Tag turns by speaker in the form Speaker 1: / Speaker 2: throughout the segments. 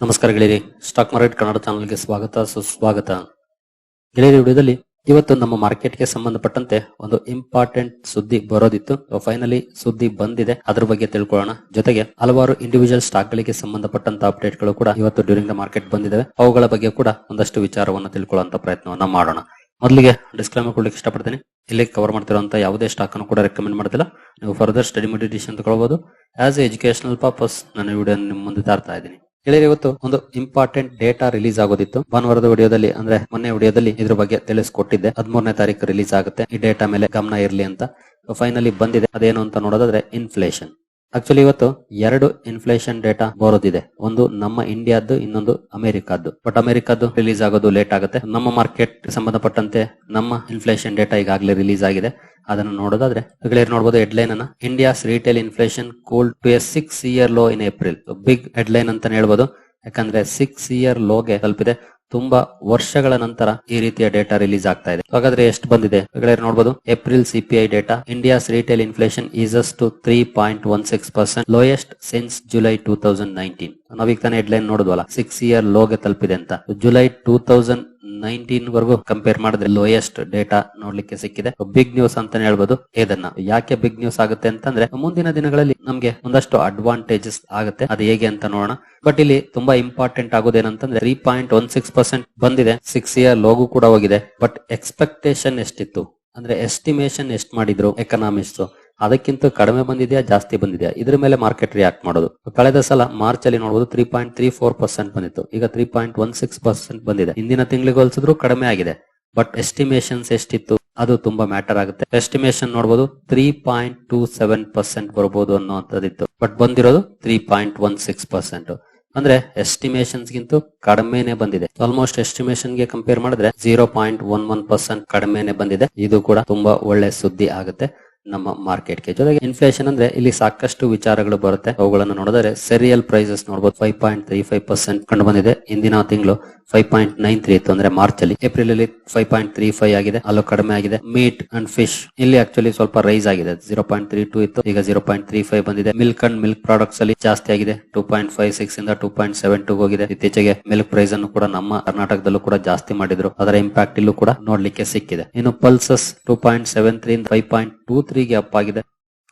Speaker 1: ನಮಸ್ಕಾರ ಗೆಳೆಯರಿ stock market Kannada ಚಾನಲ್ಗೆ ಸ್ವಾಗತ, ಸುಸ್ವಾಗತ. ಗೆಳೆಯರಿ ವಿಡಿಯೋದಲ್ಲಿ ಇವತ್ತು ನಮ್ಮ ಮಾರ್ಕೆಟ್ಗೆ ಸಂಬಂಧಪಟ್ಟಂತೆ ಒಂದು ಇಂಪಾರ್ಟೆಂಟ್ ಸುದ್ದಿ ಬರೋದಿತ್ತು. ಫೈನಲಿ ಸುದ್ದಿ ಬಂದಿದೆ. ಅದ್ರ ಬಗ್ಗೆ ತಿಳ್ಕೊಳ್ಳೋಣ. ಜೊತೆಗೆ ಹಲವಾರು ಇಂಡಿವಿಜುವಲ್ ಸ್ಟಾಕ್ ಗಳಿಗೆ ಸಂಬಂಧಪಟ್ಟಂತ ಅಪ್ಡೇಟ್ಗಳು ಕೂಡ ಇವತ್ತು ಡ್ಯೂರಿಂಗ್ ದ ಮಾರ್ಕೆಟ್ ಬಂದಿದೆ ಅವುಗಳ ಬಗ್ಗೆ ಕೂಡ ಒಂದಷ್ಟು ವಿಚಾರವನ್ನು ತಿಳ್ಕೊಳ್ಳುವಂತ ಪ್ರಯತ್ನವನ್ನ ಮಾಡೋಣ. ಮೊದಲಿಗೆ ಡಿಸ್ಕ್ಲೈಮರ್ ಕೊಡ್ಲಿಕ್ಕೆ ಇಷ್ಟಪಡ್ತೀನಿ. ಇಲ್ಲಿ ಕವರ್ ಮಾಡ್ತಿರುವಂತ ಯಾವುದೇ ಸ್ಟಾಕ್ ಅನ್ನು ಕೂಡ ರೆಕಮೆಂಡ್ ಮಾಡ್ತಿಲ್ಲ. ನೀವು ಫರ್ದರ್ ಸ್ಟಡಿ ಮೆಡಿಟೇಷನ್ ತಗೊಳ್ಬಹುದು ಆಸ್ ಎ ಎಜುಕೇಶನಲ್ ಪರ್ಪಸ್ ನಾನು ವಿಡಿಯೋ ನಿಮ್ಮ ಮುಂದೆ ತರ್ತಾ ಇದ್ದೀನಿ. ಗೆಳೆಯರೆ ಇವತ್ತು ಒಂದು ಇಂಪಾರ್ಟೆಂಟ್ ಡೇಟಾ ರಿಲೀಸ್ ಆಗೋದಿತ್ತು. ಭಾನುವಾರದ ವಿಡಿಯೋದಲ್ಲಿ, ಅಂದ್ರೆ ಮೊನ್ನೆ ವಿಡಿಯೋದಲ್ಲಿ ಇದ್ರ ಬಗ್ಗೆ ತಿಳಿಸ್ಕೊಟ್ಟಿದ್ದೆ. ಹದಿಮೂರನೇ ತಾರೀಕು ರಿಲೀಸ್ ಆಗುತ್ತೆ. ಈ ಡೇಟಾ ಮೇಲೆ ಗಮನ ಇರಲಿ ಅಂತ. ಫೈನಲಿ ಬಂದಿದೆ. ಅದೇನು ಅಂತ ನೋಡೋದಾದ್ರೆ ಇನ್ಫ್ಲೇಷನ್ ಆಕ್ಚುಲಿ ಇವತ್ತು ಎರಡು ಇನ್ಫ್ಲೇಷನ್ ಡೇಟಾ ಬರೋದಿದೆ. ಒಂದು ನಮ್ಮ ಇಂಡಿಯಾದ್ದು ಇನ್ನೊಂದು ಅಮೆರಿಕಾದ್ದು ಬಟ್ ಅಮೆರಿಕಾದ್ದು ರಿಲೀಸ್ ಆಗೋದು ಲೇಟ್ ಆಗುತ್ತೆ. ನಮ್ಮ ಮಾರ್ಕೆಟ್ ಸಂಬಂಧಪಟ್ಟಂತೆ ನಮ್ಮ ಇನ್ಫ್ಲೇಷನ್ ಡೇಟಾ ಈಗಾಗಲೇ ರಿಲೀಸ್ ಆಗಿದೆ. ಅದನ್ನು ನೋಡೋದಾದ್ರೆ ಗೆಳೆಯರು ನೋಡಬಹುದು ಹೆಡ್ಲೈನ್ ಅನ್ನ. India's retail inflation cool to a six year low in April big headline ಅಂತ ಹೇಳ್ಬೋದು. ಯಾಕಂದ್ರೆ ಸಿಕ್ಸ್ ಇಯರ್ ಲೋಗೆ ತಲುಪಿದೆ. ತುಂಬಾ ವರ್ಷಗಳ ನಂತರ ಈ ರೀತಿಯ ಡೇಟಾ ರಿಲೀಸ್ ಆಗ್ತಾ ಇದೆ. ಹಾಗಾದ್ರೆ ಎಷ್ಟು ಬಂದಿದೆ? ನೋಡಬಹುದು April CPI data India's retail inflation eases to three point one six percent lowest since July two thousand nineteen ನಾವೀಗ ತಾನೇ ಹೆಡ್ಲೈನ್ ನೋಡಿದ್ವಲ್ಲ? ಸಿಕ್ಸ್ ಇಯರ್ ಲೋಗೆ ತಲುಪಿದೆ ಅಂತ. ಜುಲೈ ಟೂ ತೌಸಂಡ್ ನೈನ್ಟೀನ್ ವರೆಗೂ ಕಂಪೇರ್ ಮಾಡಿದ್ರೆ ಲೋಯೆಸ್ಟ್ ಡೇಟಾ ನೋಡ್ಲಿಕ್ಕೆ ಸಿಕ್ಕಿದೆ. ಬಿಗ್ ನ್ಯೂಸ್ ಅಂತಾನೆ ಹೇಳ್ಬೋದು. ಇದನ್ನ ಯಾಕೆ ಬಿಗ್ ನ್ಯೂಸ್ ಆಗುತ್ತೆ ಅಂತಂದ್ರೆ, ಮುಂದಿನ ದಿನಗಳಲ್ಲಿ ನಮ್ಗೆ ಒಂದಷ್ಟು ಅಡ್ವಾಂಟೇಜಸ್ ಆಗುತ್ತೆ. ಅದು ಹೇಗೆ ಅಂತ ನೋಡೋಣ. ಬಟ್ ಇಲ್ಲಿ ತುಂಬಾ important ಆಗೋದೇನಂತಂದ್ರೆ three point one six percent ಬಂದಿದೆ. ಸಿಕ್ಸ್ ಇಯರ್ ಲೋಗು ಕೂಡ ಹೋಗಿದೆ. ಬಟ್ ಎಕ್ಸ್ಪೆಕ್ಟೇಷನ್ ಎಷ್ಟಿತ್ತು? ಅಂದ್ರೆ ಎಸ್ಟಿಮೇಷನ್ ಎಷ್ಟ್ ಮಾಡಿದ್ರು ಎಕನಾಮಿಕ್ಸ್ ಅದಕ್ಕಿಂತ ಕಡಿಮೆ ಬಂದಿದೆಯಾ, ಜಾಸ್ತಿ ಬಂದಿದೆಯಾ? ಇದ್ರ ಮೇಲೆ ಮಾರ್ಕೆಟ್ ರಿಯಾಕ್ಟ್ ಮಾಡೋದು. ಕಳೆದ ಸಲ ಮಾರ್ಚ್ ಅಲ್ಲಿ ನೋಡಬಹುದು three point three four percent ಬಂದಿತ್ತು. ಈಗ three point one six percent ಬಂದಿದೆ. ಹಿಂದಿನ ತಿಂಗಳಿಗೆ ಹೋಲಿಸಿದ್ರು ಕಡಿಮೆ ಆಗಿದೆ. ಬಟ್ ಎಸ್ಟಿಮೇಷನ್ಸ್ ಎಷ್ಟಿತ್ತು? ಅದು ತುಂಬಾ ಮ್ಯಾಟರ್ ಆಗುತ್ತೆ. ಎಸ್ಟಿಮೇಷನ್ ನೋಡಬಹುದು three point two seven percent ಬರಬಹುದು ಅನ್ನೋಂಥದ್ದಿತ್ತು ಬಟ್ ಬಂದಿರೋದು three point one six percent ಅಂದ್ರೆ ಎಸ್ಟಿಮೇಷನ್ಸ್ ಗಿಂತ ಕಡಿಮೆನೆ ಬಂದಿದೆ. ಆಲ್ಮೋಸ್ಟ್ ಎಸ್ಟಿಮೇಷನ್ಗೆ ಕಂಪೇರ್ ಮಾಡಿದ್ರೆ zero point one one percent ಕಡಿಮೆನೆ ಬಂದಿದೆ. ಇದು ಕೂಡ ತುಂಬಾ ಒಳ್ಳೆ ಸುದ್ದಿ ಆಗುತ್ತೆ. ನಮ್ಮ ಮಾರ್ಕೆಟ್ಗೆ. ಜೊತೆಗೆ ಇನ್ಫ್ಲೇಷನ್ ಅಂದ್ರೆ ಇಲ್ಲಿ ಸಾಕಷ್ಟು ವಿಚಾರಗಳು ಬರುತ್ತೆ. ಅವುಗಳನ್ನು ನೋಡಿದರೆ ಸೆರಿಯಲ್ ಪ್ರೈಸಸ್ ನೋಡಬಹುದು five point three five percent ಕಂಡು ಬಂದಿದೆ. ಇಂದಿನ ತಿಂಗಳು ಫೈವ್ ಪಾಯಿಂಟ್ ನೈನ್ ತ್ರೀ ಇತ್ತು ಅಂದ್ರೆ ಮಾರ್ಚ್ ಅಲ್ಲಿ ಏಪ್ರಿಲ್ ಅಲ್ಲಿ ಫೈವ್ ಪಾಯಿಂಟ್ ತ್ರೀ ಫೈವ್ ಆಗಿದೆ. ಅಲ್ಲೂ ಕಡಿಮೆ ಆಗಿದೆ. ಮೀಟ್ ಅಂಡ್ ಫಿಶ್ ಇಲ್ಲಿ ಆಕ್ಚುಲಿ ಸ್ವಲ್ಪ ರೈಸ್ ಆಗಿದೆ. ಜೀರೋ ಪಾಯಿಂಟ್ ತ್ರೀ ಟೂ ಇತ್ತು. ಈಗ ಜೀರೋ ಪಾಯಿಂಟ್ ತ್ರೀ ಫೈವ್ ಬಂದಿದೆ. ಮಿಲ್ಕ್ ಅಂಡ್ ಮಿಲ್ಕ್ ಪ್ರಾಡಕ್ಟ್ಸ್ ಅಲ್ಲಿ ಜಾಸ್ತಿ ಆಗಿದೆ. ಟೂ ಪಾಯಿಂಟ್ ಫೈವ್ ಸಿಕ್ಸ್ ಇಂದ ಟೂ ಪಾಯಿಂಟ್ ಸೆವೆನ್ ಟೂ ಹೋಗಿದೆ. ಇತ್ತೀಚೆಗೆ ಮಿಲ್ಕ್ ಪ್ರೈಸ್ ಅನ್ನು ಕೂಡ ನಮ್ಮ ಕರ್ನಾಟಕದಲ್ಲೂ ಕೂಡ ಜಾಸ್ತಿ ಮಾಡಿದ್ರು. ಅದರ ಇಂಪ್ಯಾಕ್ಟ್ ಇಲ್ಲೂ ಕೂಡ ನೋಡ್ಲಿಕ್ಕೆ ಸಿಕ್ಕಿದೆ. ಇನ್ನು pulses two point seven three five point two ತ್ರೀಗೆ up ಆಗಿದೆ.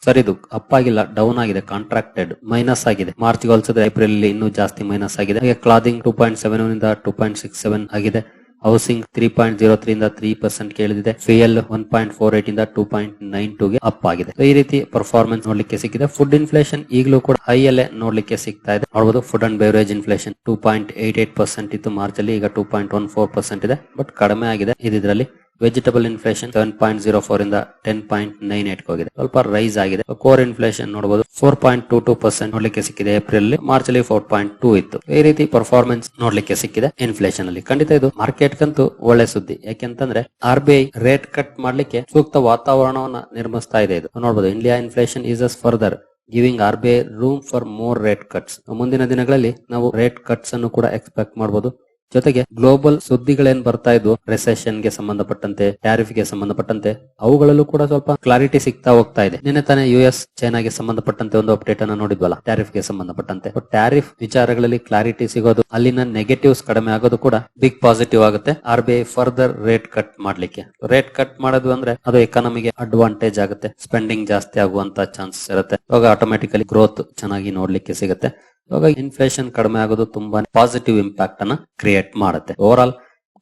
Speaker 1: ಸರ್, ಇದು ಅಪ್ ಆಗಿಲ್ಲ ಡೌನ್ ಆಗಿದೆ ಕಾಂಟ್ರಾಕ್ಟೆಡ್ ಮೈನಸ್ ಆಗಿದೆ. ಮಾರ್ಚ್ ಹೋಲಿಸಿದ್ರೆ ಏಪ್ರಿಲ್ ಅಲ್ಲಿ ಇನ್ನೂ ಜಾಸ್ತಿ ಮೈನಸ್ ಆಗಿದೆ. ಹಾಗೆ ಕ್ಲಾದಿಂಗ್ ಟೂ ಪಾಯಿಂಟ್ ಸೆವೆನ್ ಇಂದ ಟೂ ಪಾಯಿಂಟ್ ಸಿಕ್ಸ್ ಸೆವೆನ್ ಆಗಿದೆ. Housing three point zero three ಇಂದ ತ್ರೀ ಪರ್ಸೆಂಟ್ ಕೇಳಿದೆ fuel one point four eight ಇಂದ ಟೂ ಪಾಯಿಂಟ್ ನೈನ್ ಟೂ ಗೆ ಅಪ್ ಆಗಿದೆ. ಈ ರೀತಿ ಪರ್ಫಾರ್ಮೆನ್ಸ್ ನೋಡ್ಲಿಕ್ಕೆ ಸಿಕ್ಕಿದೆ. ಫುಡ್ ಇನ್ಫ್ಲೇಷನ್ ಈಗಲೂ ಕೂಡ ಹೈ ಅಲ್ಲೇ ನೋಡ್ಲಿಕ್ಕೆ ಸಿಗ್ತಾ ಇದೆ. ನೋಡಬಹುದು food and beverage inflation two point eight eight percent ಇತ್ತು ಮಾರ್ಚ್ ಅಲ್ಲಿ, ಈಗ two point one four percent ಇದೆ. ಬಟ್ ಕಡಿಮೆ ಆಗಿದೆ ಇದರಲ್ಲಿ vegetable inflation seven point zero four ಇಂದ ಟೆನ್ ಪಾಯಿಂಟ್ ನೈನ್ ಏಟ್ ಹೋಗಿದೆ. ಸ್ವಲ್ಪ ರೈಸ್ ಆಗಿದೆ. ಕೋರ್ ಇನ್ಫ್ಲೇಷನ್ ನೋಡಬಹುದು four point two two percent ನೋಡ್ಲಿಕ್ಕೆ ಸಿಕ್ಕಿದೆ ಏಪ್ರಿಲ್ ಅಲ್ಲಿ ಮಾರ್ಚ್ ಅಲ್ಲಿ ಫೋರ್ ಪಾಯಿಂಟ್ ಟೂ ಇತ್ತು. ಈ ರೀತಿ ಪರ್ಫಾರ್ಮೆನ್ಸ್ ನೋಡ್ಲಿಕ್ಕೆ ಸಿಕ್ಕಿದೆ ಇನ್ಫ್ಲೇಷನ್ ಅಲ್ಲಿ ಖಂಡಿತ ಇದು ಮಾರ್ಕೆಟ್ ಕಂತೂ ಒಳ್ಳೆ ಸುದ್ದಿ. ಯಾಕೆಂತಂದ್ರೆ R B I rate cut ಮಾಡ್ಲಿಕ್ಕೆ ಸೂಕ್ತ ವಾತಾವರಣವನ್ನ ನಿರ್ಮಿಸ್ತಾ ಇದೆ ಇದು. ನೋಡಬಹುದು India inflation eases further giving R B I room for more rate cuts ಮುಂದಿನ ದಿನಗಳಲ್ಲಿ ನಾವು ರೇಟ್ ಕಟ್ಸ್ ಅನ್ನು ಕೂಡ ಎಕ್ಸ್ಪೆಕ್ಟ್ ಮಾಡಬಹುದು ಜೊತೆಗೆ ಗ್ಲೋಬಲ್ ಸುದ್ದಿಗಳೇನ್ ಬರ್ತಾ ಇದ್ವು? ರೆಸೆಷನ್ಗೆ ಸಂಬಂಧಪಟ್ಟಂತೆ ಟ್ಯಾರಿಫ್ಗೆ ಸಂಬಂಧಪಟ್ಟಂತೆ, ಅವುಗಳಲ್ಲೂ ಕೂಡ ಸ್ವಲ್ಪ ಕ್ಲಾರಿಟಿ ಸಿಗ್ತಾ ಹೋಗ್ತಾ ಇದೆ. ನಿನ್ನೆ ತಾನೇ ಯು ಎಸ್ ಚೈನಾಗೆ ಸಂಬಂಧಪಟ್ಟಂತೆ ಒಂದು ಅಪ್ಡೇಟ್ ಅನ್ನ ನೋಡಿದ್ವಲ್ಲ ಟ್ಯಾರಿಫ್ಗೆ ಸಂಬಂಧಪಟ್ಟಂತೆ ಟ್ಯಾರಿಫ್ ವಿಚಾರಗಳಲ್ಲಿ ಕ್ಲಾರಿಟಿ ಸಿಗೋದು, ಅಲ್ಲಿನ ನೆಗೆಟಿವ್ಸ್ ಕಡಿಮೆ ಆಗೋದು ಕೂಡ ಬಿಗ್ ಪಾಸಿಟಿವ್ ಆಗುತ್ತೆ. R B I further rate cut ಮಾಡ್ಲಿಕ್ಕೆ. ರೇಟ್ ಕಟ್ ಮಾಡೋದು ಅಂದ್ರೆ ಅದು ಎಕಾನಮಿಗೆ ಅಡ್ವಾಂಟೇಜ್ ಆಗುತ್ತೆ. ಸ್ಪೆಂಡಿಂಗ್ ಜಾಸ್ತಿ ಆಗುವಂತ ಚಾನ್ಸಸ್ ಇರುತ್ತೆ. ಆಟೋಮೆಟಿಕಲಿ ಗ್ರೋತ್ ಚೆನ್ನಾಗಿ ನೋಡ್ಲಿಕ್ಕೆ ಸಿಗುತ್ತೆ. ಇವಾಗ ಇನ್ಫ್ಲೇಷನ್ ಕಡಿಮೆ ಆಗೋದು ತುಂಬಾ ಪಾಸಿಟಿವ್ ಇಂಪ್ಯಾಕ್ಟ್ ಅನ್ನ ಕ್ರಿಯೇಟ್ ಮಾಡುತ್ತೆ. ಓವರ್ ಆಲ್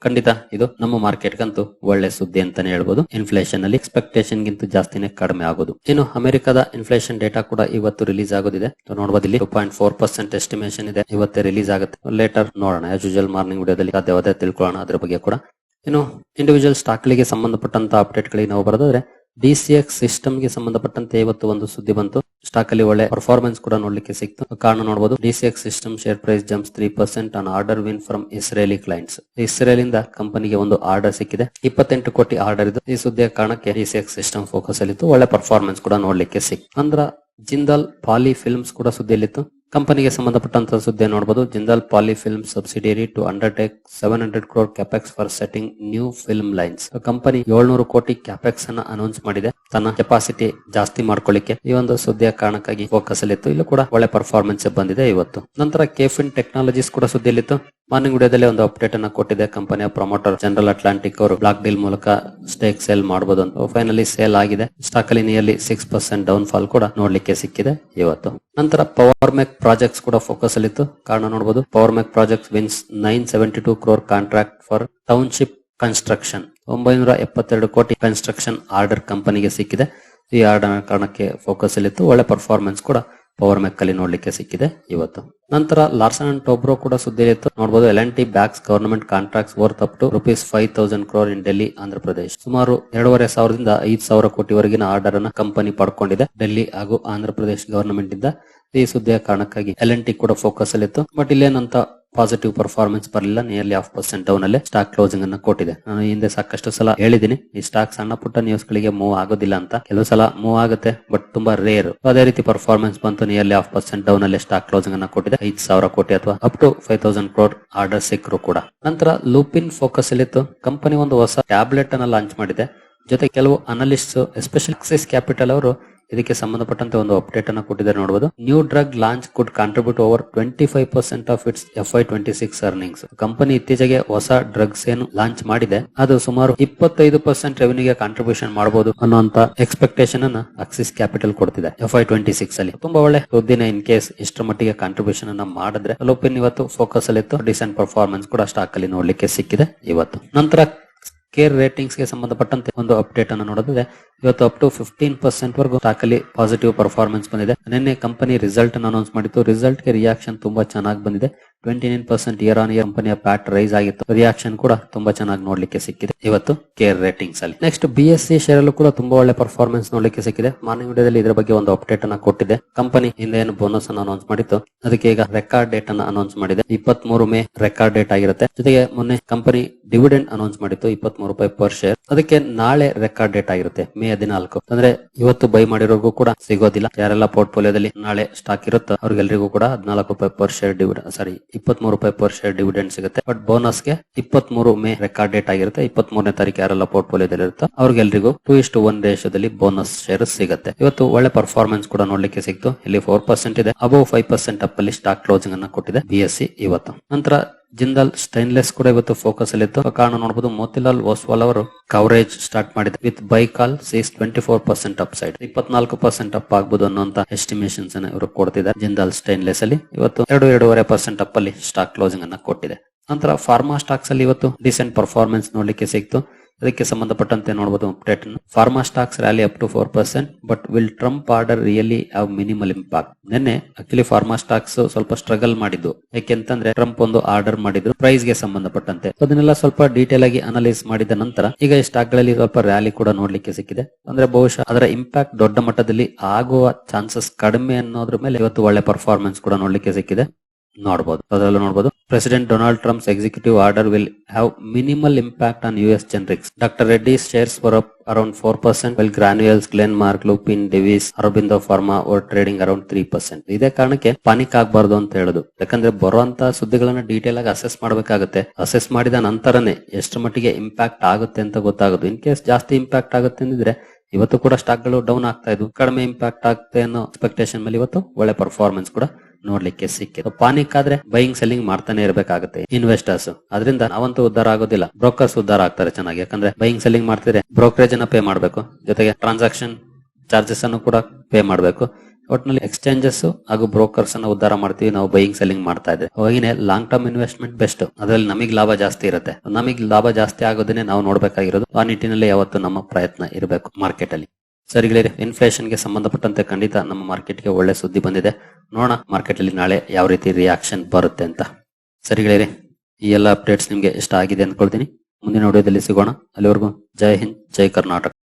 Speaker 1: ಖಂಡಿತ ಇದು ನಮ್ಮ ಮಾರ್ಕೆಟ್ ಗಂತೂ ಒಳ್ಳೆ ಸುದ್ದಿ ಅಂತಾನೆ ಹೇಳ್ಬೋದು. ಇನ್ಫ್ಲೇಷನ್ ಅಲ್ಲಿ ಎಕ್ಸ್ಪೆಕ್ಟೇಷನ್ ಗಿಂತ ಜಾಸ್ತಿನೇ ಕಡಿಮೆ ಆಗೋದು. ಇನ್ನು ಅಮೆರಿಕದ ಇನ್ಫ್ಲೇಷನ್ ಡೇಟಾ ಕೂಡ ಇವತ್ತು ರಿಲೀಸ್ ಆಗೋದಿದೆ. ನೋಡಬಹುದು ಇಲ್ಲಿ two point four percent estimation ಇದೆ. ಇವತ್ತೇ ರಿಲೀಸ್ ಆಗುತ್ತೆ. ಲೇಟರ್ ನೋಡೋಣ. ಯೂಶುವಲ್ ಮಾರ್ನಿಂಗ್ ವಿಡಿಯೋದಲ್ಲಿ ಸಾಧ್ಯವಾದ ತಿಳ್ಕೊಳ್ಳೋಣ ಅದ್ರ ಬಗ್ಗೆ ಕೂಡ. ಇನ್ನು ಇಂಡಿವಿಜುವಲ್ ಸ್ಟಾಕ್ ಗಳಿಗೆ ಸಂಬಂಧಪಟ್ಟಂತ ಅಪ್ಡೇಟ್ ಗಳಿಗೆ ನಾವು ಬರೋದಾದ್ರೆ ಡಿಸಿಎಕ್ಸ್ ಸಿಸ್ಟಮ್ಗೆ ಸಂಬಂಧಪಟ್ಟಂತೆ ಇವತ್ತು ಒಂದು ಸುದ್ದಿ ಬಂತು. ಸ್ಟಾಕ್ ಅಲ್ಲಿ ಒಳ್ಳೆ ಪರ್ಫಾರ್ಮೆನ್ಸ್ ಕೂಡ ನೋಡ್ಲಿಕ್ಕೆ ಸಿಕ್ತು. ಕಾರಣ ನೋಡಬಹುದು DCX system share price jumps three percent on order win from Israeli clients Israel ಇಂದ ಕಂಪನಿಗೆ ಒಂದು ಆರ್ಡರ್ ಸಿಕ್ಕಿದೆ. ಇಪ್ಪತ್ತೆಂಟು ಕೋಟಿ ಆರ್ಡರ್ ಇದು ಈ ಸುದ್ದಿಯ ಕಾರಣಕ್ಕೆ ಡಿಸಿಎಕ್ಸ್ ಸಿಸ್ಟಮ್ ಫೋಕಸ್ ಅಲ್ಲಿ ಇತ್ತು ಒಳ್ಳೆ ಪರ್ಫಾರ್ಮೆನ್ಸ್ ಕೂಡ ನೋಡ್ಲಿಕ್ಕೆ ಸಿಕ್ತು. ಅಂದ್ರ ಜಿಂದಾಲ್ ಪಾಲಿ ಫಿಲ್ಮ್ಸ್ ಕೂಡ ಸುದ್ದಿಯಲ್ಲಿತ್ತು. ಕಂಪನಿಗೆ ಸಂಬಂಧಪಟ್ಟಂತಹ ಸುದ್ದಿ ನೋಡಬಹುದು Jindal poly film subsidiary to undertake seven hundred crore capex for setting new film lines company ಏಳ್ನೂರು ಕೋಟಿ ಕ್ಯಾಪೆಕ್ಸ್ ಅನ್ನ ಅನೌನ್ಸ್ ಮಾಡಿದೆ. ತನ್ನ ಕೆಪಾಸಿಟಿ ಜಾಸ್ತಿ ಮಾಡ್ಕೊಳ್ಳಿಕ್ಕೆ ಈ ಒಂದು ಸುದ್ದಿಯ ಕಾರಣಕ್ಕಾಗಿ ಫೋಕಸ್ ಅಲ್ಲಿತ್ತು. ಇಲ್ಲೂ ಕೂಡ ಒಳ್ಳೆ ಪರ್ಫಾರ್ಮೆನ್ಸ್ ಬಂದಿದೆ ಇವತ್ತು. ನಂತರ ಕೆಫಿನ್ ಟೆಕ್ನಾಲಜೀಸ್ ಕೂಡ ಸುದ್ದಿಲಿತ್ತು ಮಾರ್ನಿಂಗ್ ವಿಡಿಯೋದಲ್ಲಿ ಒಂದು ಅಪ್ಡೇಟ್ ಅನ್ನ ಕೊಟ್ಟಿದೆ ಕಂಪನಿಯ ಪ್ರಮೋಟರ್ ಜನರಲ್ ಅಟ್ಲಾಂಟಿಕ್ ಅವರು. ಬ್ಲಾಕ್ ಡೀಲ್ ಮೂಲಕ ಸ್ಟೇಕ್ ಸೇಲ್ ಮಾಡಬಹುದು ಅಂತ. ಫೈನಲಿ ಸೇಲ್ ಆಗಿದೆ. ಸ್ಟಾಕ್ ಅಲ್ಲಿ nearly six percent down fall ಕೂಡ ನೋಡ್ಲಿಕ್ಕೆ ಸಿಕ್ಕಿದೆ ಇವತ್ತು. ನಂತರ ಪವರ್ ಮೆಕ್ ಪ್ರಾಜೆಕ್ಟ್ಸ್ ಕೂಡ ಫೋಕಸ್ ಅಲ್ಲಿತ್ತು. ಕಾರಣ ನೋಡಬಹುದು Power Mech project wins nine seventy two crore contract for township construction ಒಂಬೈನೂರ ಎಪ್ಪತ್ತೆರಡು ಕೋಟಿ ಕನ್ಸ್ಟ್ರಕ್ಷನ್ ಆರ್ಡರ್ ಕಂಪನಿಗೆ ಸಿಕ್ಕಿದೆ. ಈ ಆರ್ಡರ್ ಕಾರಣಕ್ಕೆ ಫೋಕಸ್ ಅಲ್ಲಿತ್ತು. ಒಳ್ಳೆ ಪರ್ಫಾರ್ಮೆನ್ಸ್ ಕೂಡ ಪವರ್ ಮ್ಯಾಕ್ ಅಲ್ಲಿ ನೋಡ್ಲಿಕ್ಕೆ ಸಿಕ್ಕಿದೆ ಇವತ್ತು. ನಂತರ ಲಾರ್ಸನ್ ಅಂಡ್ ಟೋಬ್ರೋ ಕೂಡ ಸುದ್ದಿ ಇತ್ತು. ನೋಡಬಹುದು L N T bags government contracts worth up to rupees five thousand crore in Delhi Andhra Pradesh ಸುಮಾರು ಎರಡೂವರೆ ಸಾವಿರದಿಂದ ಐದು ಸಾವಿರ ಕೋಟಿವರೆಗಿನ ಆರ್ಡರ್ ಅನ್ನ ಕಂಪನಿ ಪಡ್ಕೊಂಡಿದೆ. ಡೆಲ್ಲಿ ಹಾಗೂ ಆಂಧ್ರ ಪ್ರದೇಶ ಗವರ್ನಮೆಂಟ್ ಇಂದ. ಈ ಸುದ್ದಿಯ ಕಾರಣಕ್ಕಾಗಿ ಎಲ್ ಎನ್ ಟಿ ಕೂಡ ಫೋಕಸ್ ಅಲ್ಲಿತ್ತು. ಬಟ್ ಇಲ್ಲೇನಂತ ಪಾಸಿಟಿವ್ ಪರ್ಫಾರ್ಮೆನ್ಸ್ ಬರಲಿಲ್ಲ. ನಿಯರ್ಲಿ ಹಾಫ್ ಪರ್ಸೆಂಟ್ ಡೌನ್ ಅಲ್ಲಿ ಸ್ಟಾಕ್ ಕ್ಲೋಸಿಂಗ್ ಅನ್ನ ಕೊಟ್ಟಿದೆ. ಹಿಂದೆ ಸಾಕಷ್ಟು ಸಲ ಹೇಳಿದೀನಿ ಈ ಸ್ಟಾಕ್ ಸಣ್ಣ ಪುಟ್ಟ ನ್ಯೂಸ್ ಗಳಿಗೆ ಮೂವ್ ಆಗೋದಿಲ್ಲ ಅಂತ. ಕೆಲವು ಸಲ ಮೂವ್ ಆಗುತ್ತೆ ಬಟ್ ತುಂಬಾ ರೇರ್ ಅದೇ ರೀತಿ ಪರ್ಫಾರ್ಮೆನ್ಸ್ ಬಂತು ನಿಯರ್ಲಿ ಹಾಫ್ ಪರ್ಸೆಂಟ್ ಡೌನ್ ಅಲ್ಲಿ ಸ್ಟಾಕ್ ಕ್ಲೋಸಿಂಗ್ ಅನ್ನ ಕೊಟ್ಟಿದೆ. ಐದು ಸಾವಿರ ಕೋಟಿ ಅಥವಾ up to five thousand crore order ಸಿಕ್ಕರು ಕೂಡ. ನಂತರ ಲೂಪಿನ್ ಫೋಕಸ್ ಅಲ್ಲಿತ್ತು. ಕಂಪನಿ ಒಂದು ಹೊಸ ಟ್ಯಾಬ್ಲೆಟ್ ಅನ್ನ ಲಾಂಚ್ ಮಾಡಿದೆ. ಜೊತೆ ಕೆಲವು ಅನಲಿಸ್ಟ್ ಎಸ್ಪೆಷಲ್ ಕ್ಯಾಪಿಟಲ್ ಅವರು ಇದಕ್ಕೆ ಸಂಬಂಧಪಟ್ಟಂತೆ ಒಂದು ಅಪ್ಡೇಟ್ ಅನ್ನ ಕೊಟ್ಟಿದ್ದಾರೆ ನೋಡಬಹುದು new drug launch could contribute over twenty five percent of its F Y twenty six earnings company ಇತ್ತೀಚೆಗೆ ಹೊಸ ಡ್ರಗ್ಸ್ ಏನು ಲಾಂಚ್ ಮಾಡಿದೆ. ಅದು ಸುಮಾರು ಇಪ್ಪತ್ತೈದು ಪರ್ಸೆಂಟ್ ರೆವೆನ್ಯೂಗೆ ಕಾಂಟ್ರಿಬ್ಯೂಷನ್ ಮಾಡಬಹುದು ಅನ್ನುವಂತ ಎಕ್ಸ್ಪೆಕ್ಟೇಷನ್ ಅನ್ನ ಆಕ್ಸಿಸ್ ಕ್ಯಾಪಿಟಲ್ ಕೊಡ್ತಿದೆ ಎಫ್ ಐ ಟ್ವೆಂಟಿ ಸಿಕ್ಸ್ ಅಲ್ಲಿ. ತುಂಬಾ ಒಳ್ಳೆ ಸುದ್ದಿನ ಇನ್ ಕೇಸ್ ಇಷ್ಟರ ಮಟ್ಟಿಗೆ ಕಾಂಟ್ರಿಬ್ಯೂಷನ್ ಅನ್ನ ಮಾಡಿದ್ರೆ. ಲೋಪಿನ್ ಇವತ್ತು ಫೋಕಸ್ ಅಲ್ಲಿ ಇತ್ತು. ಡಿಸೆಂಟ್ ಪರ್ಫಾರ್ಮೆನ್ಸ್ ಕೂಡ ಸ್ಟಾಕ್ ಅಲ್ಲಿ ನೋಡ್ಲಿಕ್ಕೆ ಸಿಕ್ಕಿದೆ ಇವತ್ತು. ನಂತರ ಕೇರ್ ರೇಟಿಂಗ್ಸ್ಗೆ ಸಂಬಂಧಪಟ್ಟಂತೆ ಒಂದು ಅಪ್ಡೇಟ್ ಅನ್ನು ನೋಡಿದ್ರೆ ಇವತ್ತು ಅಪ್ ಟು ಫಿಫ್ಟೀನ್ ಪರ್ಸೆಂಟ್ ವರೆಗೂ ಸ್ಟಾಕ್ ಅಲ್ಲಿ ಪಾಸಿಟಿವ್ ಪರ್ಫಾರ್ಮೆನ್ಸ್ ಬಂದಿದೆ. ನಿನ್ನೆ ಕಂಪನಿ ರಿಸಲ್ಟ್ ಅನ್ನು ಅನೌನ್ಸ್ ಮಾಡಿತ್ತು. ರಿಸಲ್ಟ್ಗೆ ರಿಯಾಕ್ಷನ್ ತುಂಬಾ ಚೆನ್ನಾಗಿ ಬಂದಿದೆ. Twenty nine percent year on year ಕಂಪನಿಯ ಪ್ಯಾಟ್ ರೈಸ್ ಆಗಿತ್ತು. ರಿಯಾಕ್ಷನ್ ಕೂಡ ತುಂಬಾ ಚೆನ್ನಾಗಿ ನೋಡ್ಲಿಕ್ಕೆ ಸಿಕ್ಕಿದೆ ಇವತ್ತು ಕೇರ್ ರೇಟಿಂಗ್ಸ್ ಅಲ್ಲಿ. Next B S C share ಅಲ್ಲೂ ಕೂಡ ತುಂಬಾ ಒಳ್ಳೆ ಪರ್ಫಾರ್ಮೆನ್ಸ್ ನೋಡ್ಲಿಕ್ಕೆ ಸಿಕ್ಕಿದೆ. ಮಾರ್ನಿಂಗ್ ವಿಡಿಯೋದಲ್ಲಿ ಇದರ ಬಗ್ಗೆ ಒಂದು ಅಪ್ಡೇಟ್ ಅನ್ನ ಕೊಟ್ಟಿದೆ ಕಂಪನಿ ಹಿಂದೆ ಏನು ಬೋನಸ್ ಅನ್ನು ಅನೌನ್ಸ್ ಮಾಡಿತ್ತು. ಅದಕ್ಕೆ ಈಗ ರೆಕಾರ್ಡ್ ಡೇಟ್ ಅನ್ನ ಅನೌನ್ಸ್ ಮಾಡಿದೆ. ಇಪ್ಪತ್ತ್ ಮೂರು ಮೇ ರೆಕಾರ್ಡ್ ಡೇಟ್ ಆಗಿರುತ್ತೆ. ಜೊತೆಗೆ ಮೊನ್ನೆ ಕಂಪನಿ ಡಿವಿಡೆಂಡ್ ಅನೌನ್ಸ್ ಮಾಡಿತ್ತು. ಇಪ್ಪತ್ತ್ ಮೂರು ರೂಪಾಯಿ ಪರ್ ಶೇರ್ ಅದಕ್ಕೆ ನಾಳೆ ರೆಕಾರ್ಡ್ ಡೇಟ್ ಆಗಿರುತ್ತೆ. ಹದಿನಾಲ್ಕು. ಅಂದ್ರೆ ಇವತ್ತು ಬೈ ಮಾಡಿರೋರ್ಗೂ ಕೂಡ ಸಿಗೋದಿಲ್ಲ. ಯಾರೆಲ್ಲ ಪೋರ್ಟ್ಫೋಲಿಯೋದಲ್ಲಿ ನಾಳೆ ಸ್ಟಾಕ್ ಇರುತ್ತೆ ಅವ್ರಿಗೆಲ್ರಿಗೂ ಕೂಡ ಹದಿನಾಲ್ಕು ರೂಪಾಯಿ ಪರ್ ಶೇರ್ ಡಿವಿಡೆಂಡ್ ಸಾರಿ ಇಪ್ಪತ್ತ್ ಮೂರು ರೂಪಾಯಿ ಪರ್ ಶೇರ್ ಡಿವಿಡೆಂಡ್ ಸಿಗುತ್ತೆ. ಬಟ್ ಬೋನಸ್ಗೆ ಇಪ್ಪತ್ತ್ ಮೂರು ಮೇ ರೆಕಾರ್ಡ್ ಡೇಟ್ ಆಗಿರುತ್ತೆ. ಇಪ್ಪತ್ತ್ ಮೂರನೇ ತಾರೀಕು ಯಾರೆಲ್ಲ ಪೋರ್ಟ್ಫೋಲಿಯೋದಲ್ಲಿ ಇರುತ್ತೆ ಅವ್ರಿಗೆಲ್ರಿಗೂ ಟೂ ಇಷ್ಟು ಒನ್ ದೇಶದಲ್ಲಿ ಬೋನಸ್ ಶೇರ್ ಸಿಗುತ್ತೆ. ಇವತ್ತು ಒಳ್ಳೆ ಪರ್ಫಾರ್ಮೆನ್ಸ್ ಕೂಡ ನೋಡ್ಲಿಕ್ಕೆ ಸಿಕ್ತು. ಇಲ್ಲಿ ಫೋರ್ ಪರ್ಸೆಂಟ್ ಇದೆ. ಅಬೌವ್ ಫೈವ್ ಪರ್ಸೆಂಟ್ ಅಪ್ ಅಲ್ಲಿ ಸ್ಟಾಕ್ ಕ್ಲೋಸಿಂಗ್ ಅನ್ನ ಕೊಟ್ಟಿದೆ ಬಿ ಸಿ ಇವತ್ತು. ನಂತರ ಜಿಂದಾಲ್ ಸ್ಟೈನ್ಲೆಸ್ ಕೂಡ ಇವತ್ತು ಫೋಕಸ್ ಅಲ್ಲಿ ಇತ್ತು. ಕಾರಣ ನೋಡಬಹುದು ಮೋತಿಲಾಲ್ ಓಸ್ವಾಲ್ ಅವರು ಕವರೇಜ್ ಸ್ಟಾರ್ಟ್ ಮಾಡಿದ್ರು. With buy call says twenty four percent upside ಇಪ್ಪತ್ನಾಲ್ಕು ಪರ್ಸೆಂಟ್ ಅಪ್ ಆಗ್ಬೋದು ಅನ್ನುವಂತ ಎಸ್ಟಿಮೇಷನ್ಸ್ ಅನ್ನು ಇವರು ಕೊಡ್ತಿದ್ದಾರೆ ಜಿಂದಾಲ್ ಸ್ಟೈನ್ಲೆಸ್ ಅಲ್ಲಿ. ಇವತ್ತು ಎರಡು, ಎರಡೂವರೆ ಪರ್ಸೆಂಟ್ ಅಪ್ ಅಲ್ಲಿ ಸ್ಟಾಕ್ ಕ್ಲೋಸಿಂಗ್ ಅನ್ನ ಕೊಟ್ಟಿದೆ. ನಂತರ ಫಾರ್ಮಾ ಸ್ಟಾಕ್ಸ್ ಅಲ್ಲಿ ಇವತ್ತು ಡಿಸೆಂಟ್ ಪರ್ಫಾರ್ಮೆನ್ಸ್ ನೋಡ್ಲಿಕ್ಕೆ ಸಿಕ್ತು. ಅದಕ್ಕೆ ಸಂಬಂಧಪಟ್ಟಂತೆ ನೋಡಬಹುದು update pharma stocks rally up to four percent but will Trump order really have minimal impact ನಿನ್ನೆ ಆಕ್ಚುಲಿ ಫಾರ್ಮಾ ಸ್ಟಾಕ್ಸ್ ಸ್ವಲ್ಪ ಸ್ಟ್ರಗಲ್ ಮಾಡಿದ್ದು. ಯಾಕೆಂತಂದ್ರೆ ಟ್ರಂಪ್ ಒಂದು ಆರ್ಡರ್ ಮಾಡಿದ್ರು ಪ್ರೈಸ್ಗೆ ಸಂಬಂಧಪಟ್ಟಂತೆ. ಅದನ್ನೆಲ್ಲ ಸ್ವಲ್ಪ ಡೀಟೇಲ್ ಆಗಿ ಅನಲೈಸ್ ಮಾಡಿದ ನಂತರ ಈಗ ಈ ಸ್ಟಾಕ್ಗಳಲ್ಲಿ ಸ್ವಲ್ಪ ರ್ಯಾಲಿ ಕೂಡ ನೋಡ್ಲಿಕ್ಕೆ ಸಿಕ್ಕಿದೆ. ಅಂದ್ರೆ ಬಹುಶಃ ಅದರ ಇಂಪ್ಯಾಕ್ಟ್ ದೊಡ್ಡ ಮಟ್ಟದಲ್ಲಿ ಆಗುವ ಚಾನ್ಸಸ್ ಕಡಿಮೆ ಅನ್ನೋದ್ರ ಮೇಲೆ ಇವತ್ತು ಒಳ್ಳೆ ಪರ್ಫಾರ್ಮೆನ್ಸ್ ಕೂಡ ನೋಡ್ಲಿಕ್ಕೆ ಸಿಕ್ಕಿದೆ. ನೋಡಬಹುದು ಅದರಲ್ಲೂ ನೋಡಬಹುದು president Donald Trump's executive order will have minimal impact on US generics doctor Reddy shares for up around four percent will Granules Glenmark Lupin Divi's Aurobindo pharma are trading around three percent ಇದೇ ಕಾರಣಕ್ಕೆ panic ಆಗಬಾರ್ದು ಅಂತ ಹೇಳುದು. ಯಾಕಂದ್ರೆ ಬರುವಂತಹ ಸುದ್ದಿಗಳನ್ನ detail ಆಗಿ assess ಮಾಡಬೇಕಾಗುತ್ತೆ. ಅಸೆಸ್ ಮಾಡಿದ ನಂತರನೇ ಎಷ್ಟು ಮಟ್ಟಿಗೆ ಇಂಪ್ಯಾಕ್ಟ್ ಆಗುತ್ತೆ ಅಂತ ಗೊತ್ತಾಗುದು. ಇನ್ ಕೇಸ್ ಜಾಸ್ತಿ ಇಂಪ್ಯಾಕ್ಟ್ ಆಗುತ್ತೆ ಅಂದಿದ್ರೆ ಇವತ್ತು ಕೂಡ ಸ್ಟಾಕ್ಗಳು ಡೌನ್ ಆಗ್ತಾ ಇದ್ವು. ಕಡಿಮೆ ಇಂಪ್ಯಾಕ್ಟ್ ಆಗುತ್ತೆ ಅನ್ನೋ ಎಕ್ಸ್ಪೆಕ್ಟೇಷನ್ ಮೇಲೆ ಇವತ್ತು ಒಳ್ಳೆ ಪರ್ಫಾರ್ಮೆನ್ಸ್ ಕೂಡ ನೋಡ್ಲಿಕ್ಕೆ ಸಿಕ್ಕಿದೆ. ಪಾನಿಕ್ ಆದ್ರೆ ಬೈಯಿಂಗ್ ಸೆಲ್ಲಿಂಗ್ ಮಾಡ್ತಾನೆ ಇರಬೇಕಾಗುತ್ತೆ ಇನ್ವೆಸ್ಟರ್ಸ್ ಅದರಿಂದ ನಾವಂತೂ ಉದ್ದಾರ ಆಗೋದಿಲ್ಲ. ಬ್ರೋಕರ್ಸ್ ಉದ್ದಾರ ಆಗ್ತಾರೆ ಚೆನ್ನಾಗಿ. ಯಾಕಂದ್ರೆ ಬೈಯಿಂಗ್ ಸೆಲ್ಲಿಂಗ್ ಮಾಡ್ತಿದ್ರೆ ಬ್ರೋಕರೇಜ್ ಅನ್ನ ಪೇ ಮಾಡಬೇಕು. ಜೊತೆಗೆ ಟ್ರಾನ್ಸಾಕ್ಷನ್ ಚಾರ್ಜಸ್ ಅನ್ನು ಕೂಡ ಪೇ ಮಾಡಬೇಕು. ಒಟ್ಟಿನಲ್ಲಿ ಎಕ್ಸ್ಚೇಂಜಸ್ ಹಾಗೂ ಬ್ರೋಕರ್ಸ್ ಅನ್ನ ಉದ್ದಾರ ಮಾಡ್ತೀವಿ. ನಾವು ಬೈಯಿಂಗ್ ಸೆಲ್ಲಿಂಗ್ ಮಾಡ್ತಾ ಇದ್ರೆ ಹೋಗಿನೇ ಲಾಂಗ್ ಟರ್ಮ್ ಇನ್ವೆಸ್ಟ್ಮೆಂಟ್ ಬೆಸ್ಟ್ ಅದರಲ್ಲಿ ನಮಗೆ ಲಾಭ ಜಾಸ್ತಿ ಇರುತ್ತೆ. ನಮಗೆ ಲಾಭ ಜಾಸ್ತಿ ಆಗೋದನ್ನೇ ನಾವು ನೋಡ್ಬೇಕಾಗಿರೋದು ಆ ನಿಟ್ಟಿನಲ್ಲಿ ಯಾವತ್ತು ನಮ್ಮ ಪ್ರಯತ್ನ ಇರಬೇಕು ಮಾರ್ಕೆಟ್ ಅಲ್ಲಿ. ಸರಿಗಳಿರಿ ಇನ್ಫ್ಲೇಷನ್ಗೆ ಸಂಬಂಧಪಟ್ಟಂತೆ ಖಂಡಿತ ನಮ್ಮ ಮಾರ್ಕೆಟ್ಗೆ ಒಳ್ಳೆ ಸುದ್ದಿ ಬಂದಿದೆ. ನೋಡೋಣ ಮಾರ್ಕೆಟ್ ಅಲ್ಲಿ ನಾಳೆ ಯಾವ ರೀತಿ ರಿಯಾಕ್ಷನ್ ಬರುತ್ತೆ ಅಂತ. ಸರಿಗಳಿರಿ ಈ ಎಲ್ಲ ಅಪ್ಡೇಟ್ಸ್ ನಿಮ್ಗೆ ಇಷ್ಟ ಆಗಿದೆ ಅಂದ್ಕೊಳ್ತೀನಿ. ಮುಂದಿನ ವಿಡಿಯೋದಲ್ಲಿ ಸಿಗೋಣ. ಅಲ್ಲಿವರೆಗೂ ಜೈ ಹಿಂದ್, ಜೈ ಕರ್ನಾಟಕ.